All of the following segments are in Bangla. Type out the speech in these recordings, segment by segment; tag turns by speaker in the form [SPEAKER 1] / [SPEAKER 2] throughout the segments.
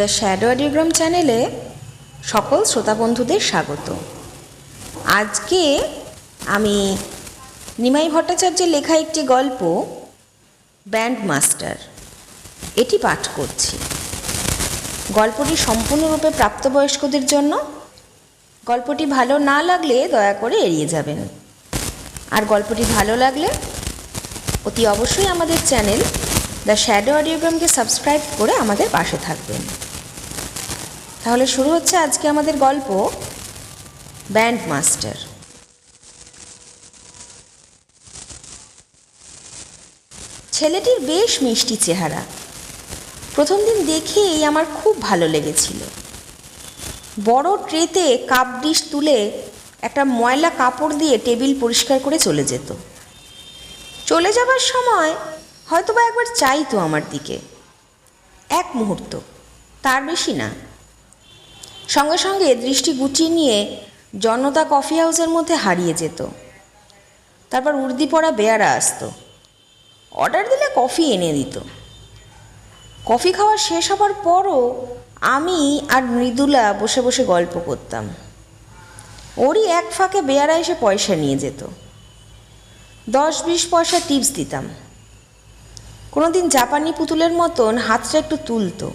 [SPEAKER 1] দ্য শ্যাডো অডিওগ্রাম চ্যানেলে সকল শ্রোতা বন্ধুদের স্বাগত। আজকে আমি নিমাই ভট্টাচার্যের লেখা একটি গল্প ব্যান্ড মাস্টার এটি পাঠ করছি। গল্পটি সম্পূর্ণরূপে প্রাপ্তবয়স্কদের জন্য। গল্পটি ভালো না লাগলে দয়া করে এড়িয়ে যাবেন। আর গল্পটি ভালো লাগলে অতি অবশ্যই আমাদের চ্যানেল দ্য শ্যাডো অডিওগ্রামকে সাবস্ক্রাইব করে আমাদের পাশে থাকবেন। তাহলে শুরু হচ্ছে আজকে আমাদের গল্প ব্যান্ড মাস্টার ছেলেটির বেশ মিষ্টি চেহারা। প্রথম দিন দেখেই আমার খুব ভালো লেগেছিল। বড় ট্রেতে কাপ ডিশ তুলে একটা ময়লা কাপড় দিয়ে টেবিল পরিষ্কার করে চলে যেত। চলে যাবার সময় হয়তো বা একবার চাইতো আমার দিকে। এক মুহূর্ত, তার বেশি না। সঙ্গে সঙ্গে দৃষ্টি গুটিয়ে নিয়ে জনতা কফি হাউসের মধ্যে হারিয়ে যেত। তারপর উর্দি পড়া বেয়ারা আসতো। অর্ডার দিলে কফি এনে দিত। কফি খাওয়া শেষ হবার পরও আমি আর মৃদুলা বসে বসে গল্প করতাম। ওরই এক ফাঁকে বেয়ারা এসে পয়সা নিয়ে যেত। দশ বিশ পয়সা টিপস দিতাম। কোনোদিন জাপানি পুতুলের মতন হাতটা একটু তুলতো,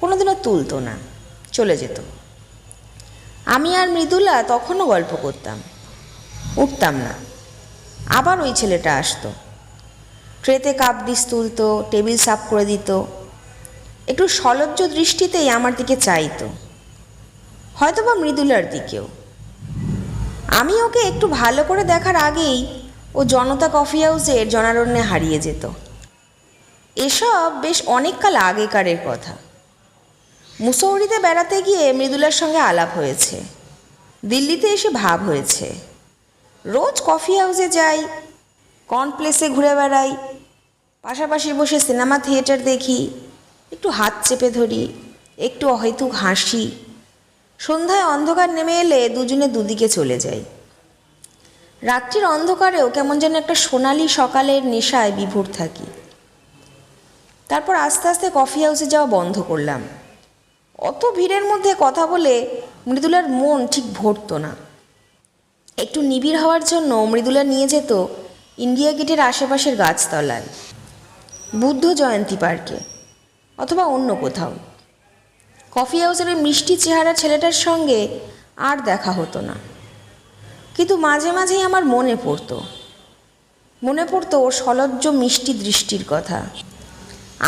[SPEAKER 1] কোনোদিনও তুলতো না, চলে যেত। আমি আর মৃদুলা তখনও গল্প করতাম। উঠতাম না। আবার ওই ছেলেটা আসতো। ট্রেতে কাপ ডিস তুলতো, টেবিল সাফ করে দিত। একটু সলজ্জ দৃষ্টিতেই আমার দিকে চাইতো। হয়তো বা মৃদুলার দিকেও। আমি ওকে একটু ভালো করে দেখার আগেই ও জনতা কফি হাউসের জনারণ্যে হারিয়ে যেত। এসব বেশ অনেককাল আগেকারের কথা। মুসৌরিতে বেড়াতে গিয়ে মৃদুলার সঙ্গে আলাপ হয়েছে। দিল্লিতে এসে ভাব হয়েছে। রোজ কফি হাউসে যাই কর্নপ্লেসে ঘুরে বেড়াই, পাশাপাশি বসে সিনেমা থিয়েটার দেখি, একটু হাত চেপে ধরি, একটু অহেতুক হাসি। সন্ধ্যায় অন্ধকার নেমে এলে দুজনে দুদিকে চলে যাই। রাত্রির অন্ধকারেও কেমন যেন একটা সোনালি সকালের নেশায় বিভোর থাকি। তারপর আস্তে আস্তে কফি হাউসে যাওয়া বন্ধ করলাম। অত ভিড়ের মধ্যে কথা বলে মৃদুলার মন ঠিক ভরতো না। একটু নিবিড় হওয়ার জন্য মৃদুলা নিয়ে যেত ইন্ডিয়া গেটের আশেপাশের গাছতলায়, বুদ্ধ জয়ন্তী পার্কে অথবা অন্য কোথাও। কফি হাউসের ওই মিষ্টি চেহারা ছেলেটার সঙ্গে আর দেখা হতো না। কিন্তু মাঝে মাঝেই আমার মনে পড়তো মনে পড়তো ওর সলজ্জ মিষ্টি দৃষ্টির কথা।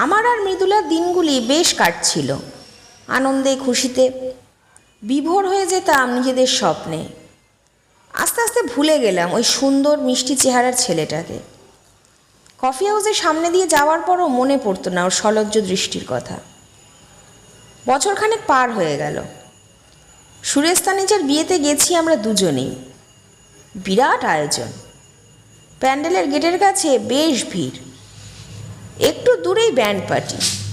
[SPEAKER 1] আমার আর মৃদুলার দিনগুলি বেশ কাটছিল। আনন্দে, খুশিতে বিভোর হয়ে যেতাম নিজেদের স্বপ্নে। আস্তে আস্তে ভুলে গেলাম ওই সুন্দর মিষ্টি চেহারার ছেলেটাকে। কফি হাউসের সামনে দিয়ে যাওয়ার পরও মনে পড়তো না ওর সলজ্জ দৃষ্টির কথা। বছরখানেক পার হয়ে গেল। সুরেশ তানিজার বিয়েতে গেছি আমরা দুজনেই। বিরাট আয়োজন। প্যান্ডেলের গেটের কাছে বেশ ভিড়। একটু দূরেই ব্যান্ড পার্টি।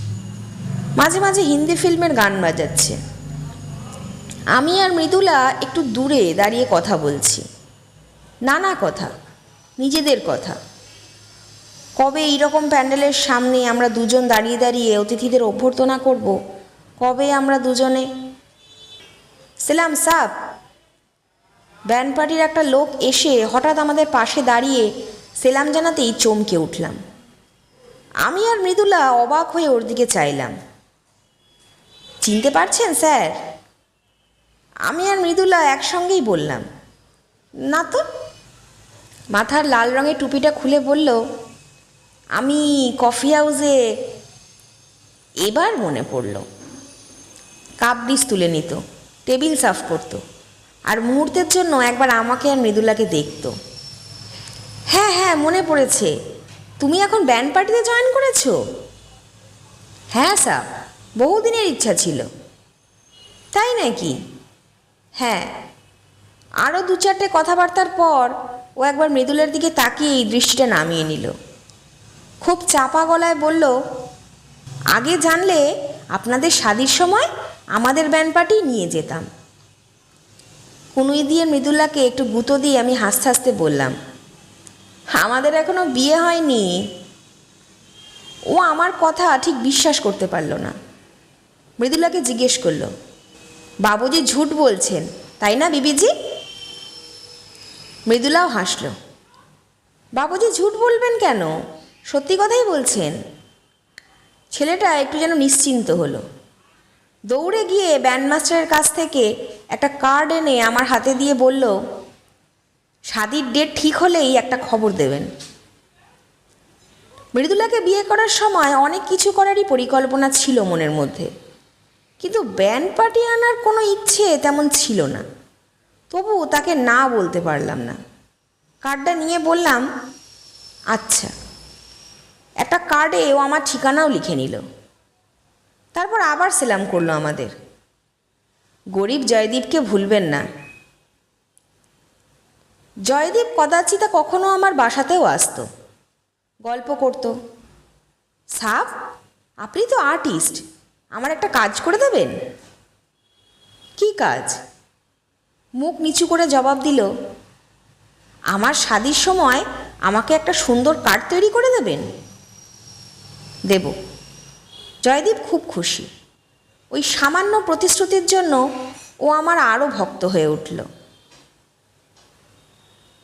[SPEAKER 1] মাঝে মাঝে হিন্দি ফিল্মের গান বাজাচ্ছে। আমি আর মৃদুলা একটু দূরে দাঁড়িয়ে কথা বলছি। নানা কথা, নিজেদের কথা। কবে এইরকম প্যান্ডেলের সামনে আমরা দুজন দাঁড়িয়ে দাঁড়িয়ে অতিথিদের অভ্যর্থনা করব? কবে আমরা দুজনে? সেলাম সাপ ব্যান্ড পার্টির একটা লোক এসে হঠাৎ আমাদের পাশে দাঁড়িয়ে সেলাম জানাতেই চমকে উঠলাম। আমি আর মৃদুলা অবাক হয়ে ওর দিকে চাইলাম। চিনতে পারছেন, স্যার? আমি আর মৃদুলা একসঙ্গেই বললাম। না তো? মাথার লাল রঙের টুপিটা খুলে বলল, আমি কফি হাউসে এবার মনে পড়ল। কাপ ডিস তুলে নিত, টেবিল সাফ করতো, আর মুহূর্তের জন্য একবার আমাকে আর মৃদুলাকে দেখত। হ্যাঁ হ্যাঁ মনে পড়েছে। তুমি এখন ব্যান্ড পার্টিতে জয়েন করেছ? হ্যাঁ স্যার। বহুদিনের ইচ্ছা ছিল। তাই নাকি? হ্যাঁ। আরও দু চারটে কথাবার্তার পর ও একবার মৃদুলের দিকে তাকিয়ে এই দৃষ্টিটা নামিয়ে নিল। খুব চাপা গলায় বলল, আগে জানলে আপনাদের শাদির সময় আমাদের ব্যান্ড পার্টি নিয়ে যেতাম। কুনুই দিয়ে মৃদুলাকে একটু গুঁতো দিয়ে আমি হাসতে হাসতে বললাম, আমাদের এখনও বিয়ে হয়নি। ও আমার কথা ঠিক বিশ্বাস করতে পারল না। মৃদুলাকে জিজ্ঞেস করল, বাবুজি ঝুট বলছেন, তাই না বিবিজি? মৃদুলাও হাসল, বাবুজি ঝুট বলবেন কেন? সত্যি কথাই বলছেন। ছেলেটা একটু যেন নিশ্চিন্ত হলো, দৌড়ে গিয়ে ব্যান্ডমাস্টারের কাছ থেকে একটা কার্ড এনে আমার হাতে দিয়ে বলল শাদির ডেট ঠিক হলেই একটা খবর দেবেন। মৃদুলাকে বিয়ে করার সময় অনেক কিছু করারই পরিকল্পনা ছিল মনের মধ্যে। কিন্তু ব্যান্ড পার্টি আনার কোনো ইচ্ছে তেমন ছিল না। তবু তাকে না বলতে পারলাম না। কার্ডটা নিয়ে বললাম আচ্ছা একটা কার্ডে ও আমার ঠিকানাও লিখে নিল। তারপর আবার সেলাম করল আমাদের। গরিব জয়দীপকে ভুলবেন না। জয়দীপ কদাচিতা কখনো আমার বাসাতেও আসতো। গল্প করতো। সাপ আপনি তো আর্টিস্ট। আমার একটা কাজ করে দেবেন? কি কাজ? মুখ নিচু করে জবাব দিল, আমার শাদির সময় আমাকে একটা সুন্দর কার্ড তৈরি করে দেবেন? দেব। জয়দীপ খুব খুশি। ওই সামান্য প্রতিশ্রুতির জন্য ও আমার আরও ভক্ত হয়ে উঠল।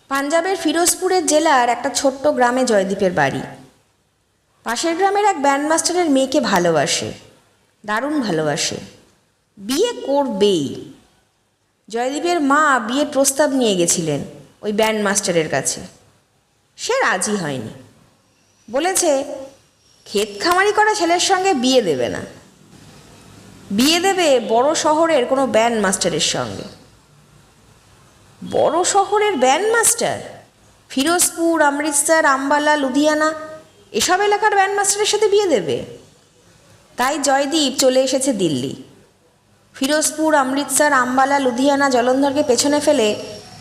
[SPEAKER 1] পাঞ্জাবের ফিরোজপুরের জেলার একটা ছোট্ট গ্রামে জয়দীপের বাড়ি। পাশের গ্রামের এক ব্যান্ডমাস্টারের মেয়েকে ভালোবাসে। দারুণ ভালোবাসে। বিয়ে করবেই। জয়দীপের মা বিয়ের প্রস্তাব নিয়ে গেছিলেন ওই ব্যান্ড মাস্টারের কাছে। সে রাজি হয়নি। বলেছে, ক্ষেত খামারি করা ছেলের সঙ্গে বিয়ে দেবে না। বিয়ে দেবে বড় শহরের কোনো ব্যান্ড মাস্টারের সঙ্গে। বড় শহরের ব্যান্ড মাস্টার? ফিরোজপুর অমৃতসর আম্বালা, লুধিয়ানা, এসব এলাকার ব্যান্ড মাস্টারের সাথে বিয়ে দেবে? তাই জয়দীপ চলে এসেছে দিল্লি। ফিরোজপুর, অমৃতসর, আম্বালা, লুধিয়ানা, জলন্ধরকে পেছনে ফেলে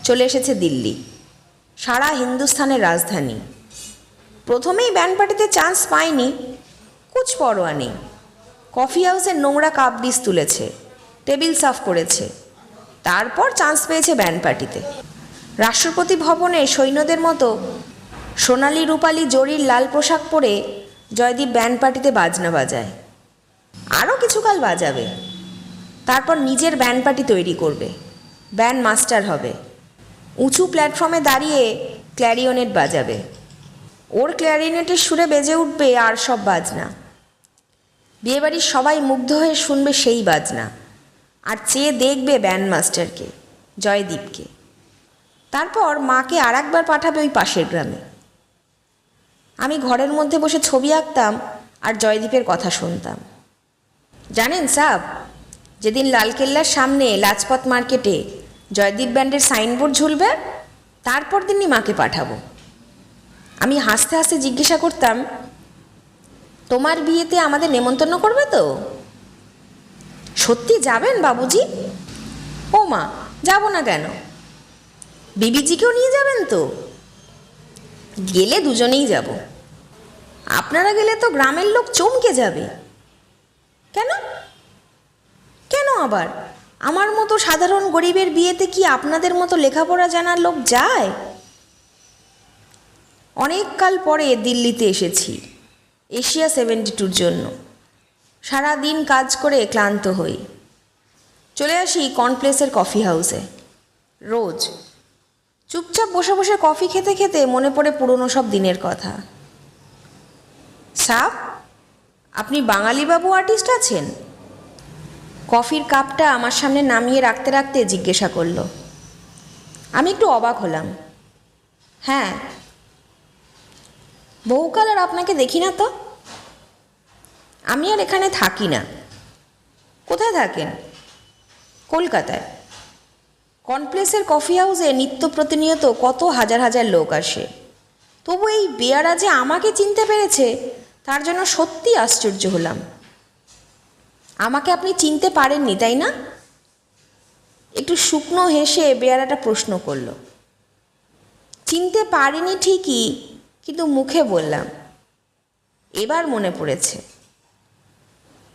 [SPEAKER 1] চলে এসেছে দিল্লি, সারা হিন্দুস্থানের রাজধানী। প্রথমেই ব্যান্ড পার্টিতে চান্স পায়নি কুচ পরোয়া নেই। কফি হাউসের নোংরা কাপ ডিস তুলেছে, টেবিল সাফ করেছে, তারপর চান্স পেয়েছে ব্যান্ড পার্টিতে। রাষ্ট্রপতি ভবনে সৈন্যদের মতো সোনালি রূপালি জরির লাল পোশাক পরে জয়দীপ ব্যান্ড পার্টিতে বাজনা বাজায়। আরও কিছুকাল বাজাবে। তারপর নিজের ব্যান্ড পার্টি তৈরি করবে। ব্যান্ড মাস্টার হবে। উঁচু প্ল্যাটফর্মে দাঁড়িয়ে ক্ল্যারিওনেট বাজাবে। ওর ক্ল্যারিনেটের সুরে বেজে উঠবে আর সব বাজনা। বিয়েবাড়ির সবাই মুগ্ধ হয়ে শুনবে সেই বাজনা। আর চেয়ে দেখবে ব্যান্ড মাস্টারকে জয়দীপকে। তারপর মাকে আর একবার পাঠাবে ওই পাশের গ্রামে। আমি ঘরের মধ্যে বসে ছবি আঁকতাম আর জয়দীপের কথা শুনতাম। জানেন সাব? যেদিন লালকেল্লার সামনে লাজপত মার্কেটে জয়দীপ ব্যান্ডের সাইনবোর্ড ঝুলবে, তারপর দিনই মাকে পাঠাবো। আমি হাসতে হাসতে জিজ্ঞাসা করতাম, তোমার বিয়েতে আমাদের নেমন্তন্ন করবে তো? সত্যি যাবেন বাবুজি? ও মা, যাব না কেন? বিবিজিকেও নিয়ে যাবেন তো? গেলে দুজনেই যাব। আপনারা গেলে তো গ্রামের লোক চমকে যাবে। কেন? কেন আবার? আমার মতো সাধারণ গরিবের বিয়েতে কি আপনাদের মতো লেখাপড়া জানার লোক যায়? অনেক কাল পরে দিল্লিতে এসেছি, এশিয়া সেভেন্টি টুর জন্য। সারা দিন কাজ করে ক্লান্ত হই। চলে আসি কর্নপ্লেসের কফি হাউসে। রোজ। চুপচাপ বসে বসে কফি খেতে খেতে মনে পড়ে পুরনো সব দিনের কথা। সাপ? আপনি বাঙালি বাবু আর্টিস্ট আছেন? কফির কাপটা আমার সামনে নামিয়ে রাখতে রাখতে জিজ্ঞাসা করল। আমি একটু অবাক হলাম। হ্যাঁ। বহুকাল আর আপনাকে দেখি না তো? আমি আর এখানে থাকি না। কোথায় থাকেন? কলকাতায়। কনপ্লেসের কফি হাউসে নিত্য প্রতিনিয়ত কত হাজার হাজার লোক আসে। তবু এই বেয়ারা যে আমাকে চিনতে পেরেছে তার জন্য সত্যি আশ্চর্য হলাম। আমাকে আপনি চিনতে পারেননি, তাই না? একটু শুকনো হেসে বেয়ারাটা প্রশ্ন করল। চিনতে পারিনি ঠিকই, কিন্তু মুখে বললাম, এবার মনে পড়েছে।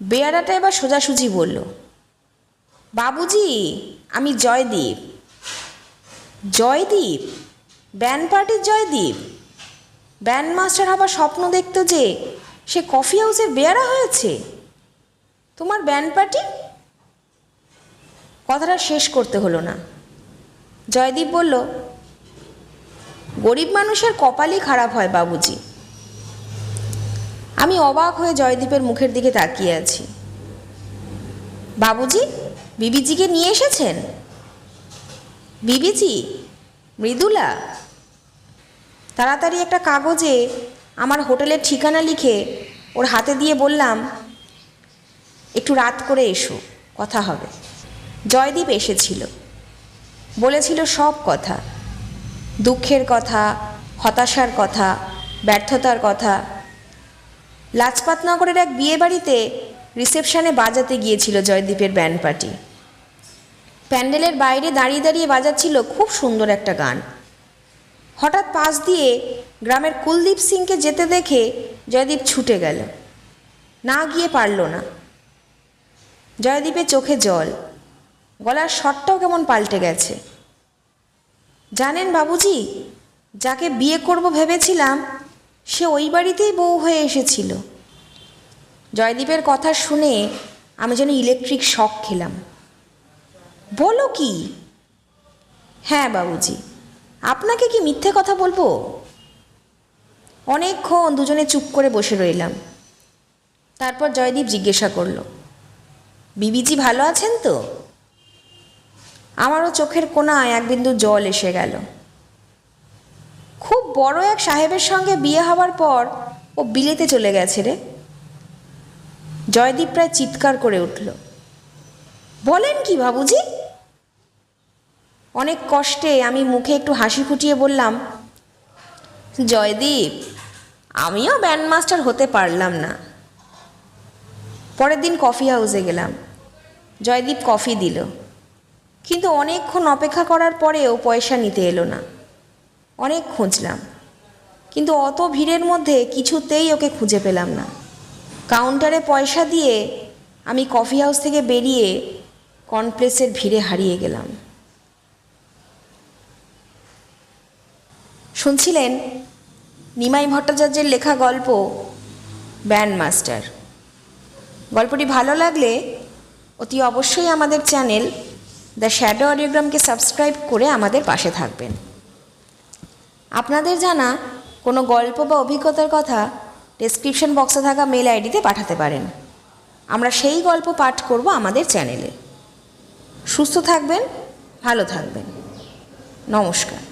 [SPEAKER 1] বেয়ারাটা এবার সোজাসুজি বলল, বাবুজি, আমি জয়দীপ। জয়দীপ? ব্যান্ড পার্টির জয়দীপ? ব্যান্ড মাস্টার হবার স্বপ্ন দেখতো যে সে কফি হাউসে বেয়ারা হয়েছে। তোমার ব্যান্ড পার্টি কথাটা শেষ করতে হলো না। জয়দীপ বলল, গরিব মানুষের কপালই খারাপ হয় বাবুজি। আমি অবাক হয়ে জয়দীপের মুখের দিকে তাকিয়ে আছি। বাবুজি, বিবিজিকে নিয়ে এসেছেন? বিবিজি, মৃদুলা তাড়াতাড়ি একটা কাগজে আমার হোটেলের ঠিকানা লিখে ওর হাতে দিয়ে বললাম, একটু রাত করে এসো, কথা হবে। জয়দীপ এসেছিল। বলেছিল সব কথা। দুঃখের কথা, হতাশার কথা, ব্যর্থতার কথা। লাজপাতনগরের এক বিয়ে বাড়িতে রিসেপশনে বাজাতে গিয়েছিল জয়দীপের ব্যান্ড পার্টি। প্যান্ডেলের বাইরে দাঁড়িয়ে দাঁড়িয়ে বাজাচ্ছিল খুব সুন্দর একটা গান। হঠাৎ পাশ দিয়ে গ্রামের কুলদীপ সিংকে যেতে দেখে জয়দীপ ছুটে গেল। না গিয়ে পারল না। জয়দীপের চোখে জল। গলার স্বরটাও কেমন পাল্টে গেছে। জানেন বাবুজি, যাকে বিয়ে করব ভেবেছিলাম, সে ওই বাড়িতেই বউ হয়ে এসেছিল। জয়দীপের কথা শুনে আমি যেন ইলেকট্রিক শক খেলাম। বলো কি? হ্যাঁ বাবুজি। আপনাকে কি মিথ্যে কথা বলব? অনেকক্ষণ দুজনে চুপ করে বসে রইলাম। তারপর জয়দীপ জিজ্ঞাসা করল, বিবিজি ভালো আছেন তো? আমারও চোখের কোনায় এক বিন্দু জল এসে গেল। খুব বড় এক সাহেবের সঙ্গে বিয়ে হওয়ার পর ও বিলেতে চলে গেছে রে। জয়দীপ প্রায় চিৎকার করে উঠল, বলেন কি বাবুজি? অনেক কষ্টে আমি মুখে একটু হাসি ফুটিয়ে বললাম, জয়দীপ, আমিও ব্যান্ডমাস্টার হতে পারলাম না। পরের দিন কফি হাউসে গেলাম। জয়দীপ কফি দিল। কিন্তু অনেকক্ষণ অপেক্ষা করার পরেও পয়সা নিতে এলো না। অনেক খুঁজলাম। কিন্তু অত ভিড়ের মধ্যে কিছুতেই ওকে খুঁজে পেলাম না। কাউন্টারে পয়সা দিয়ে আমি কফি হাউস থেকে বেরিয়ে কনপ্লেসের ভিড়ে হারিয়ে গেলাম। শুনছিলেন? নিমাই ভট্টাচার্যের লেখা গল্প ব্যান্ড মাস্টার গল্পটি ভালো লাগলে অতি অবশ্যই আমাদের চ্যানেল দ্য শ্যাডো অডিওগ্রামকে সাবস্ক্রাইব করে আমাদের পাশে থাকবেন। আপনাদের জানা কোনো গল্প বা অভিজ্ঞতার কথা ডেসক্রিপশন বক্সে থাকা মেল আইডিতে পাঠাতে পারেন। আমরা সেই গল্প পাঠ করব আমাদের চ্যানেলে। সুস্থ থাকবেন, ভালো থাকবেন। নমস্কার।